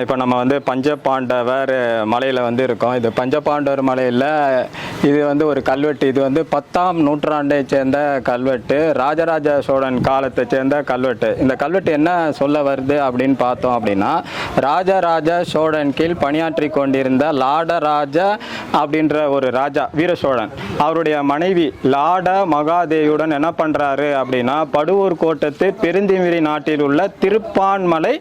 இப்போ நம்ம வந்து பஞ்சபாண்டவர் மலையில் வந்து இருக்கோம். இது பஞ்சபாண்டவர் மலையில் இது வந்து ஒரு கல்வெட்டு. இது வந்து பத்தாம் நூற்றாண்டை சேர்ந்த கல்வெட்டு. ராஜராஜ சோழன் காலத்தை சேர்ந்த கல்வெட்டு. இந்த கல்வெட்டு என்ன சொல்ல வருது அப்படின்னு பார்த்தோம் அப்படின்னா ராஜராஜ சோழன் கீழ் பணியாற்றி கொண்டிருந்த லாடராஜ அப்படின்ற ஒரு ராஜா வீர சோழன். அவருடைய மனைவி லாட மகாதேவியுடன் என்ன பண்ணுறாரு அப்படின்னா படுவூர் கோட்டத்து பெருந்திமிரி நாட்டில் உள்ள திருப்பான்மலை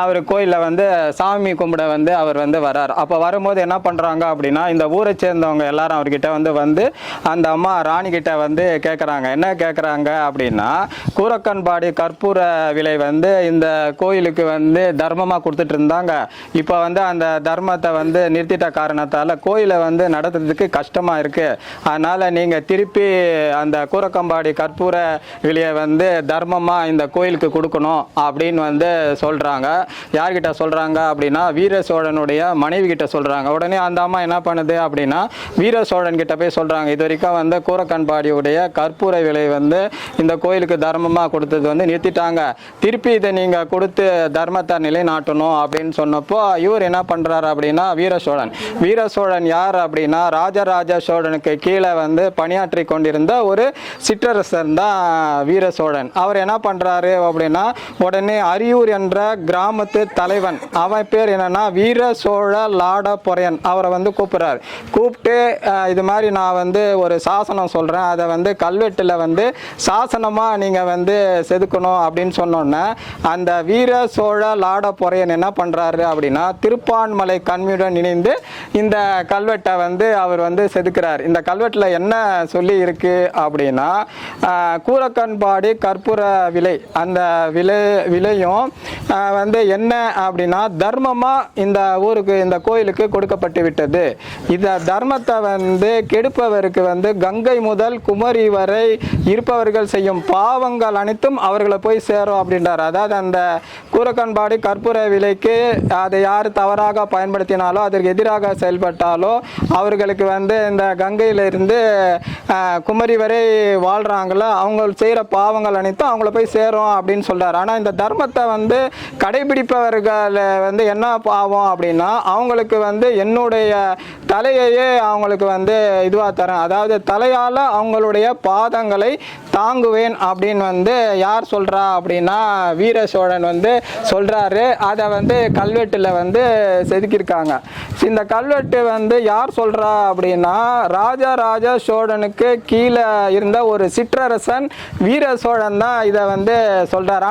அவர் கோயிலில் வந்து சாமி கும்பிட வந்து அவர் வந்து வரார். அப்போ வரும்போது என்ன பண்ணுறாங்க அப்படின்னா இந்த ஊரை சேர்ந்தவங்க எல்லாரும் அவர்கிட்ட வந்து வந்து அந்த அம்மா ராணி கிட்ட வந்து கேட்குறாங்க என்ன கேட்குறாங்க அப்படின்னா கூரக்கன்பாடி கற்பூர விலை வந்து இந்த கோயிலுக்கு வந்து தர்மமாக கொடுத்துட்டு இருந்தாங்க. இப்போ வந்து அந்த தர்மத்தை வந்து நிறுத்திட்ட காரணத்தால் கோயிலை வந்து நடத்துறதுக்கு கஷ்டமாக இருக்குது அதனால் நீங்கள் திருப்பி அந்த கூரக்கம்பாடி கற்பூர விலையை வந்து தர்மமாக இந்த கோயிலுக்கு கொடுக்கணும் அப்படின்னு வந்து சொல்கிறாங்க யார்கிட்ட சொல்கிறாங்க அப்படின்னா வீர சோழனுடைய மனைவி கிட்ட சொல்கிறாங்க உடனே அந்த அம்மா என்ன பண்ணுது அப்படின்னா வீர சோழன் கிட்ட போய் சொல்கிறாங்க இது வரைக்கும் வந்து கூரக்கண்பாடியுடைய கற்பூர விலை வந்து இந்த கோயிலுக்கு தர்மமாக கொடுத்தது வந்து நிறுத்திட்டாங்க. திருப்பி இதை நீங்கள் கொடுத்து தர்மத்தை நிலைநாட்டணும் அப்படின்னு சொன்னப்போ இவர் என்ன பண்ணுறாரு அப்படின்னா வீர சோழன். வீர சோழன் யார் அப்படின்னா ராஜராஜ சோழனுக்கு கீழே வந்து பணியாற்றி கொண்டிருந்த ஒரு சிற்றரசன் தான் வீர சோழன். அவர் என்ன பண்ணுறாரு அப்படின்னா உடனே அரியூர் என்ற கிராமத்து தலைவன் அவன் பேர் என்னன்னா வீர சோழ லாட பொறையன். அவரை வந்து கூப்பிடுறாரு. கூப்பிட்டு இது மாதிரி நான் வந்து ஒரு சாசனம் சொல்கிறேன் அதை வந்து கல்வெட்டில் வந்து சாசனமாக நீங்கள் வந்து செதுக்கணும் அப்படின்னு சொன்னோன்னே அந்த வீர சோழ லாட பொறையன் என்ன பண்ணுறாரு அப்படின்னா திருப்பான்மலை கண்மியுடன் இணைந்து இந்த கல்வெட்டை வந்து அவர் வந்து செதுக்கிறார். இந்த கல்வெட்டில் என்ன சொல்லி இருக்கு அப்படின்னா ஆஹ், கூரக்கண்பாடி கற்பூர விலை. அந்த விலை விலையும் வந்து என்ன அப்படின்னா தர்மமாக இந்த ஊருக்கு இந்த கோயிலுக்கு கொடுக்கப்பட்டு விட்டது. இந்த தர்மத்தை வந்து கெடுப்பவருக்கு வந்து கங்கை முதல் குமரி வரை இருப்பவர்கள் செய்யும் பாவங்கள் அனைத்தும் அவர்களை போய் சேரும் அப்படின்றார். அதாவது அந்த கூரக்கண்பாடி கற்பூர விலைக்கு அதை யார் தவறாக பயன்படுத்தினாலோ அதற்கு எதிராக செயல்பட்டாலோ அவர்களுக்கு வந்து இந்த கங்கையிலிருந்து குமரி வரை வாழ்கிறாங்களோ அவங்க செய்கிற பாவங்கள் அனைத்தும் அவங்கள போய் சேரும் அப்படின்னு சொல்கிறார் ஆனால் இந்த தர்மத்தை வந்து கடைபிடிப்பவர்கள் வந்து என்ன பாவம் அப்படின்னா அவங்களுக்கு வந்து என்னுடைய தலையையே அவங்களுக்கு வந்து இதுவாக தரேன். அதாவது தலையால் அவங்களுடைய பாதங்களை தாங்குவேன் அப்படின்னு வந்து யார் சொல்கிறா அப்படின்னா வீர சோழன் வந்து சொல்கிறாரு அதை வந்து கல்வெட்டில் வந்து செதுக்கியிருக்காங்க. இந்த கல்வெட்டு வந்து யார் சொல்கிறா அப்படின்னா ராஜராஜ சோழனுக்கு கீழே இருந்த ஒரு சிற்றரசன் வீர சோழன் தான் இதை வந்து சொல்கிறார்